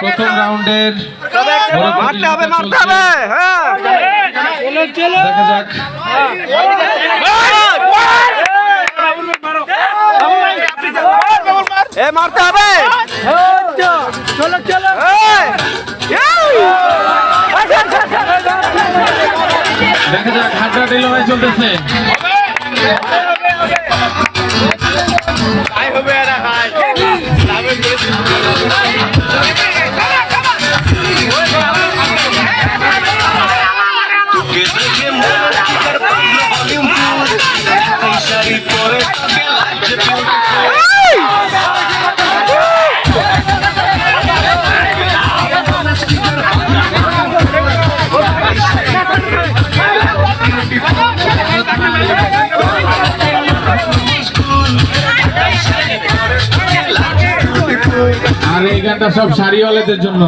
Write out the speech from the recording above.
প্রথম রাউন্ডের মারতে হবে মারতে হবে হ্যাঁ দেখা যাক এ মারতে হবে। চলো চলো দেখা যাক হাড্ডা ডিল হয়ে চলতেছে। আর এই গানটা সব শাড়িওয়ালাদের জন্য।